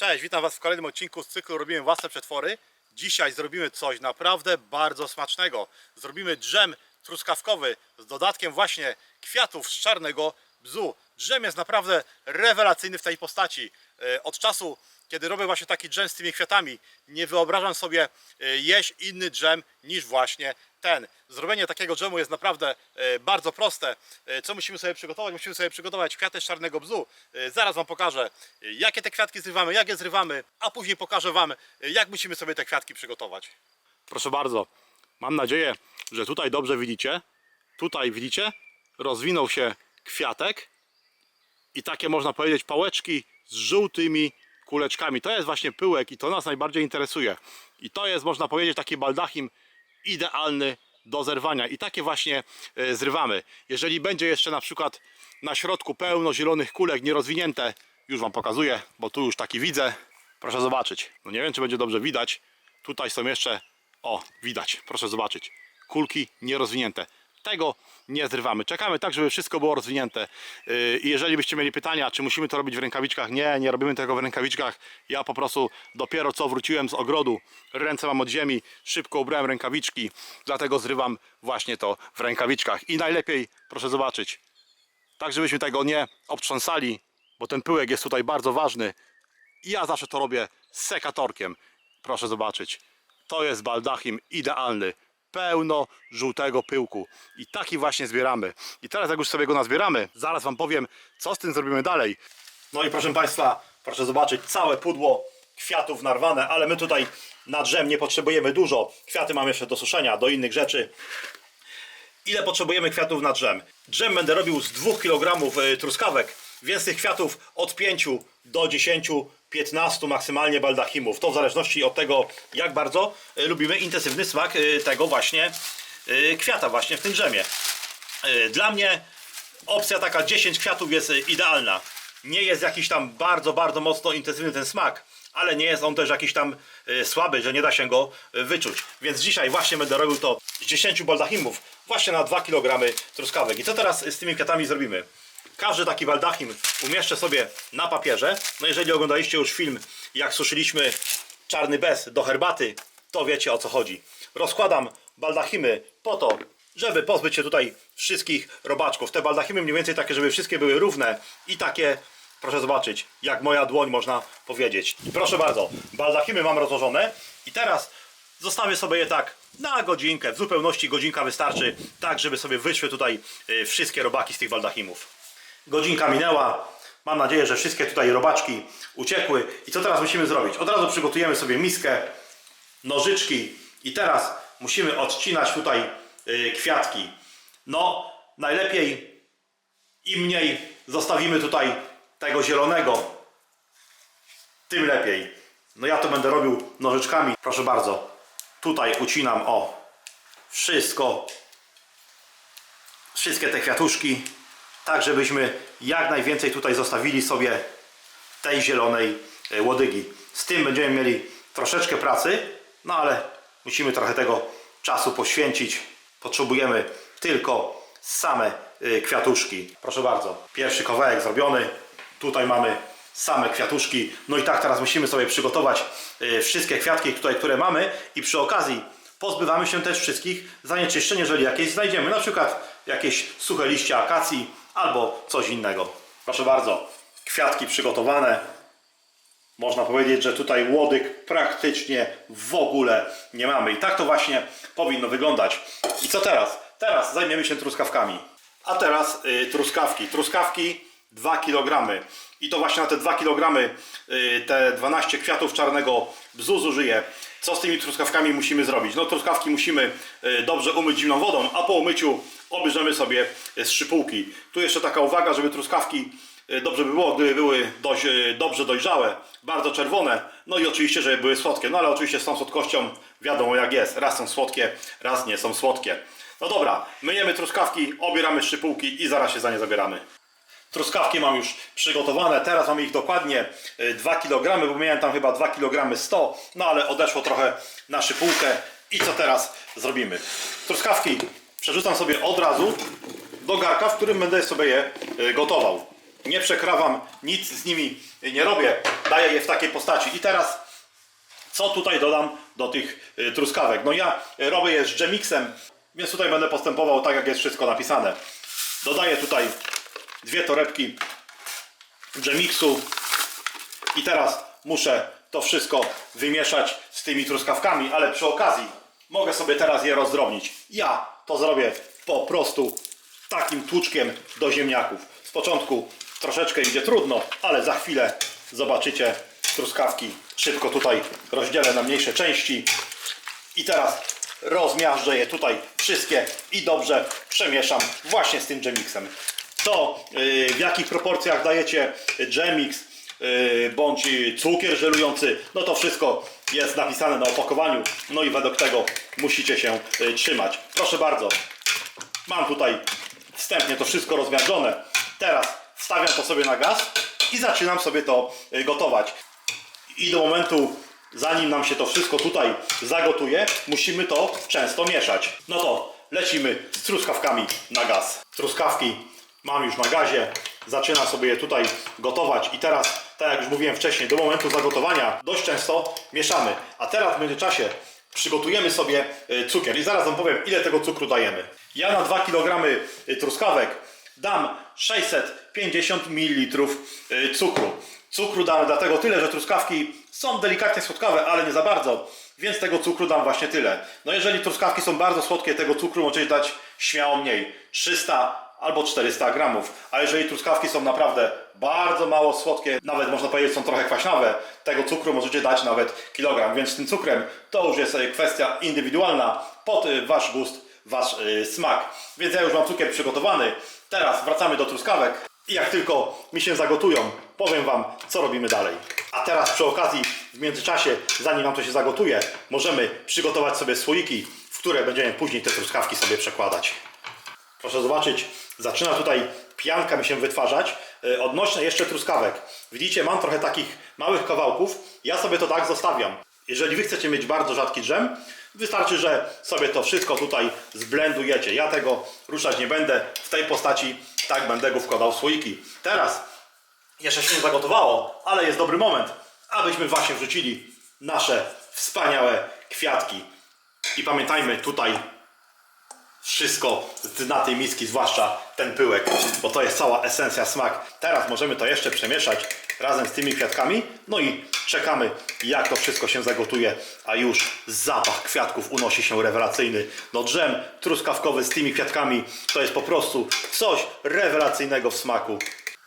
Cześć, witam Was w kolejnym odcinku z cyklu Robimy własne przetwory. Dzisiaj zrobimy coś naprawdę bardzo smacznego. Zrobimy dżem truskawkowy z dodatkiem właśnie kwiatów z czarnego bzu. Dżem jest naprawdę rewelacyjny w tej postaci. E, Od czasu, kiedy robię właśnie taki dżem z tymi kwiatami, nie wyobrażam sobie e, jeść inny dżem niż właśnie ten. Zrobienie takiego dżemu jest naprawdę e, bardzo proste. E, Co musimy sobie przygotować? Musimy sobie przygotować kwiaty z czarnego bzu. E, Zaraz Wam pokażę, jakie te kwiatki zrywamy, jak je zrywamy, a później pokażę Wam, jak musimy sobie te kwiatki przygotować. Proszę bardzo, mam nadzieję, że tutaj dobrze widzicie. Tutaj widzicie, rozwinął się kwiatek i takie można powiedzieć pałeczki z żółtymi kuleczkami. To jest właśnie pyłek i to nas najbardziej interesuje. I to jest można powiedzieć taki baldachim idealny do zerwania i takie właśnie e, zrywamy. Jeżeli będzie jeszcze na przykład na środku pełno zielonych kulek nierozwinięte, już Wam pokazuję, bo tu już taki widzę. Proszę zobaczyć. No nie wiem, czy będzie dobrze widać. Tutaj są jeszcze, o, widać, proszę zobaczyć. Kulki nierozwinięte. Tego nie zrywamy. Czekamy tak, żeby wszystko było rozwinięte. Yy, I jeżeli byście mieli pytania, czy musimy to robić w rękawiczkach, nie, nie robimy tego w rękawiczkach. Ja po prostu dopiero co wróciłem z ogrodu, ręce mam od ziemi, szybko ubrałem rękawiczki, dlatego zrywam właśnie to w rękawiczkach. I najlepiej, proszę zobaczyć, tak żebyśmy tego nie obtrząsali, bo ten pyłek jest tutaj bardzo ważny. I ja zawsze to robię sekatorkiem. Proszę zobaczyć. To jest baldachim idealny. Pełno żółtego pyłku. I taki właśnie zbieramy. I teraz jak już sobie go nazbieramy, zaraz Wam powiem, co z tym zrobimy dalej. No i proszę Państwa, proszę zobaczyć całe pudło kwiatów narwane, ale my tutaj na drzem nie potrzebujemy dużo. Kwiaty mamy jeszcze do suszenia, do innych rzeczy. Ile potrzebujemy kwiatów na drzem? Drzem będę robił z 2 kg y, truskawek, więc tych kwiatów od 5 do 10, 15 maksymalnie baldachimów. To w zależności od tego, jak bardzo y, lubimy intensywny smak y, tego właśnie y, kwiata właśnie w tym drzemie. Dla mnie opcja taka 10 kwiatów jest idealna. Nie jest jakiś tam bardzo, bardzo mocno intensywny ten smak, ale nie jest on też jakiś tam słaby, że nie da się go wyczuć. Więc dzisiaj właśnie będę robił to z 10 baldachimów, właśnie na 2 kg truskawek. I co teraz z tymi kwiatami zrobimy? Każdy taki baldachim umieszczę sobie na papierze. No jeżeli oglądaliście już film, jak suszyliśmy czarny bez do herbaty, to wiecie o co chodzi. Rozkładam baldachimy po to, żeby pozbyć się tutaj wszystkich robaczków. Te baldachimy mniej więcej takie, żeby wszystkie były równe i takie, proszę zobaczyć, jak moja dłoń można powiedzieć. Proszę bardzo, baldachimy mam rozłożone i teraz zostawię sobie je tak na godzinkę, w zupełności godzinka wystarczy, tak żeby sobie wyszły tutaj y, wszystkie robaki z tych baldachimów. Godzinka minęła. Mam nadzieję, że wszystkie tutaj robaczki uciekły. I co teraz musimy zrobić? Od razu przygotujemy sobie miskę, nożyczki i teraz musimy odcinać tutaj y, kwiatki. No, najlepiej im mniej zostawimy tutaj tego zielonego, tym lepiej. No ja to będę robił nożyczkami. Proszę bardzo. Tutaj ucinam o wszystko wszystkie te kwiatuszki, tak żebyśmy jak najwięcej tutaj zostawili sobie tej zielonej e, łodygi. Z tym będziemy mieli troszeczkę pracy, no ale musimy trochę tego czasu poświęcić. Potrzebujemy tylko same e, kwiatuszki. Proszę bardzo, pierwszy kawałek zrobiony. Tutaj mamy same kwiatuszki. No i tak teraz musimy sobie przygotować e, wszystkie kwiatki tutaj, które mamy i przy okazji pozbywamy się też wszystkich zanieczyszczeń, jeżeli jakieś znajdziemy, na przykład jakieś suche liście akacji albo coś innego. Proszę bardzo, kwiatki przygotowane. Można powiedzieć, że tutaj łodyg praktycznie w ogóle nie mamy. I tak to właśnie powinno wyglądać. I co teraz? Teraz zajmiemy się truskawkami. A teraz y, truskawki. Truskawki 2 kg. I to właśnie na te 2 kg y, te 12 kwiatów czarnego bzu zużyję. Co z tymi truskawkami musimy zrobić? No truskawki musimy y, dobrze umyć zimną wodą, a po umyciu obejrzymy sobie y, z szypułki. Tu jeszcze taka uwaga, żeby truskawki y, dobrze by było, gdyby były dość, y, dobrze dojrzałe, bardzo czerwone, no i oczywiście, żeby były słodkie. No ale oczywiście z tą słodkością wiadomo jak jest. Raz są słodkie, raz nie są słodkie. No dobra, myjemy truskawki, obieramy szypułki i zaraz się za nie zabieramy. Truskawki mam już przygotowane, teraz mam ich dokładnie y, 2 kg, bo miałem tam chyba 2 kg 100, no ale odeszło trochę na szypułkę. I co teraz zrobimy? Truskawki przerzucam sobie od razu do garka, w którym będę sobie je y, gotował. Nie przekrawam, nic z nimi nie robię. daję je w takiej postaci. I teraz co tutaj dodam do tych y, truskawek? No ja robię je z dżemixem, więc tutaj będę postępował tak, jak jest wszystko napisane. Dodaję tutaj dwie torebki dżemixu i teraz muszę to wszystko wymieszać z tymi truskawkami, ale przy okazji mogę sobie teraz je rozdrobnić. Ja to zrobię po prostu takim tłuczkiem do ziemniaków. Z początku troszeczkę idzie trudno, ale za chwilę zobaczycie truskawki. Szybko tutaj rozdzielę na mniejsze części i teraz rozmiażdżę je tutaj wszystkie i dobrze przemieszam właśnie z tym dżemixem. To yy, w jakich proporcjach dajecie dżemix yy, bądź cukier żelujący, no to wszystko jest napisane na opakowaniu, no i według tego musicie się yy, trzymać. Proszę bardzo, mam tutaj wstępnie to wszystko rozmiażdżone. Teraz wstawiam to sobie na gaz i zaczynam sobie to yy, gotować. I do momentu, zanim nam się to wszystko tutaj zagotuje, musimy to często mieszać. No to lecimy z truskawkami na gaz. Truskawki mam już na gazie, zaczynam sobie je tutaj gotować i teraz, tak jak już mówiłem wcześniej, do momentu zagotowania dość często mieszamy. A teraz w międzyczasie przygotujemy sobie y, cukier i zaraz Wam powiem, ile tego cukru dajemy. Ja na 2 kg truskawek dam 650 ml y, cukru. Cukru dam dlatego tyle, że truskawki są delikatnie słodkawe, ale nie za bardzo, więc tego cukru dam właśnie tyle. No jeżeli truskawki są bardzo słodkie, tego cukru możecie dać śmiało mniej. 300 albo 400 gramów. A jeżeli truskawki są naprawdę bardzo mało słodkie, nawet można powiedzieć są trochę kwaśnawe, tego cukru możecie dać nawet kilogram. Więc z tym cukrem to już jest e, kwestia indywidualna, pod e, Wasz gust, Wasz e, smak. Więc ja już mam cukier przygotowany. Teraz wracamy do truskawek i jak tylko mi się zagotują, powiem Wam, co robimy dalej. A teraz przy okazji, w międzyczasie, zanim Wam to się zagotuje, możemy przygotować sobie słoiki, w które będziemy później te truskawki sobie przekładać. Proszę zobaczyć, zaczyna tutaj pianka mi się wytwarzać. E, Odnośnie jeszcze truskawek. Widzicie, mam trochę takich małych kawałków. Ja sobie to tak zostawiam. Jeżeli Wy chcecie mieć bardzo rzadki dżem, wystarczy, że sobie to wszystko tutaj zblendujecie. Ja tego ruszać nie będę. W tej postaci tak będę go wkładał w słoiki. Teraz jeszcze się nie zagotowało, ale jest dobry moment, abyśmy właśnie wrzucili nasze wspaniałe kwiatki. I pamiętajmy tutaj wszystko z na tej miski, zwłaszcza ten pyłek, bo to jest cała esencja, smak. Teraz możemy to jeszcze przemieszać razem z tymi kwiatkami, no i czekamy jak to wszystko się zagotuje, a już zapach kwiatków unosi się rewelacyjny. No drzem truskawkowy z tymi kwiatkami to jest po prostu coś rewelacyjnego w smaku.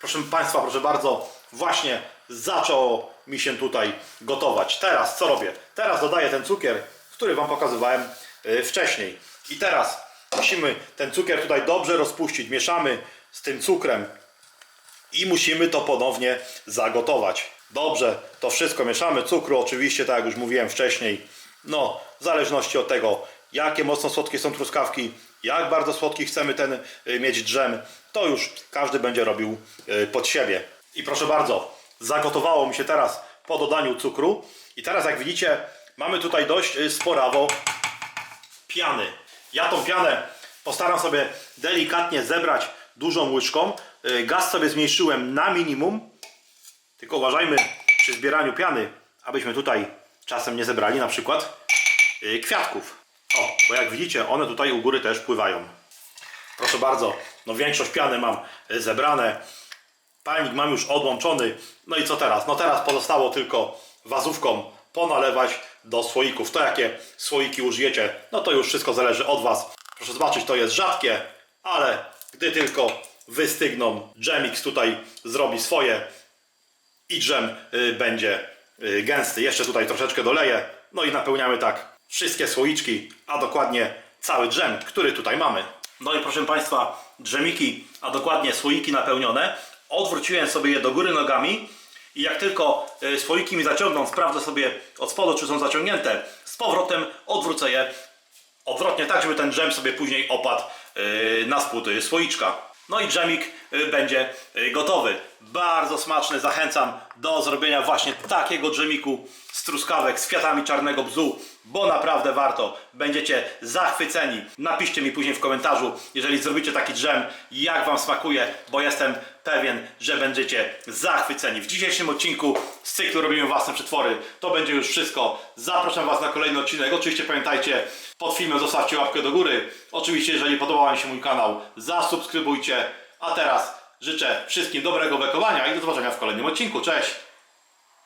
Proszę Państwa, proszę bardzo, właśnie zaczęło mi się tutaj gotować. Teraz co robię? Teraz dodaję ten cukier, który Wam pokazywałem y, wcześniej. I teraz musimy ten cukier tutaj dobrze rozpuścić. Mieszamy z tym cukrem i musimy to ponownie zagotować. Dobrze, to wszystko mieszamy. Cukru oczywiście, tak jak już mówiłem wcześniej, no w zależności od tego, jakie mocno słodkie są truskawki, jak bardzo słodki chcemy ten y, mieć drzem, to już każdy będzie robił y, pod siebie. I proszę bardzo, zagotowało mi się teraz po dodaniu cukru. I teraz jak widzicie, mamy tutaj dość y, sporawo piany. Ja tą pianę postaram sobie delikatnie zebrać dużą łyżką. Y, Gaz sobie zmniejszyłem na minimum. Tylko uważajmy przy zbieraniu piany, abyśmy tutaj czasem nie zebrali na przykład y, kwiatków. O, bo jak widzicie, one tutaj u góry też pływają. Proszę bardzo, no większość piany mam y, zebrane. Palnik mam już odłączony. No i co teraz? No teraz pozostało tylko wazówką ponalewać do słoików. To jakie słoiki użyjecie, no to już wszystko zależy od Was. Proszę zobaczyć, to jest rzadkie, ale gdy tylko wystygną, Gemix tutaj zrobi swoje i dżem y, będzie y, gęsty. Jeszcze tutaj troszeczkę doleję, no i napełniamy tak wszystkie słoiczki, a dokładnie cały dżem, który tutaj mamy. No i proszę Państwa, dżemiki, a dokładnie słoiki napełnione. Odwróciłem sobie je do góry nogami i jak tylko y, słoiki mi zaciągną, sprawdzę sobie od spodu, czy są zaciągnięte. Z powrotem odwrócę je odwrotnie, tak żeby ten dżem sobie później opadł yy, na spód yy, słoiczka. No i dżemik yy, będzie gotowy. Bardzo smaczny. Zachęcam do zrobienia właśnie takiego dżemiku z truskawek z kwiatami czarnego bzu, bo naprawdę warto. Będziecie zachwyceni. Napiszcie mi później w komentarzu, jeżeli zrobicie taki dżem, jak Wam smakuje, bo jestem pewien, że będziecie zachwyceni. W dzisiejszym odcinku z cyklu Robimy Własne Przetwory to będzie już wszystko. Zapraszam Was na kolejny odcinek. Oczywiście pamiętajcie, pod filmem zostawcie łapkę do góry. Oczywiście, jeżeli podobał Wam się mój kanał, zasubskrybujcie. A teraz życzę wszystkim dobrego wekowania i do zobaczenia w kolejnym odcinku. Cześć!